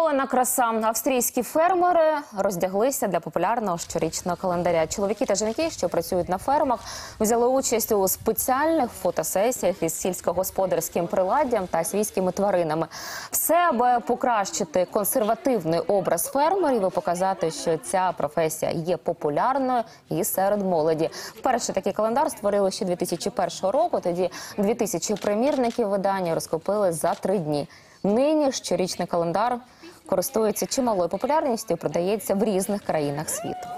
Неоголена краса. Австрійські фермери роздяглися для популярного щорічного календаря. Чоловіки та жінки, що працюють на фермах, взяли участь у спеціальних фотосесіях із сільськогосподарським приладдям та свійськими тваринами. Все аби покращити консервативний образ фермерів і показати, що ця професія є популярною і серед молоді. Вперше такий календар створили ще 2001 року. Тоді 2000 примірників видання розкупили за три дні. Нині щорічний календар користується чималою популярністю, і продається в різних країнах світу.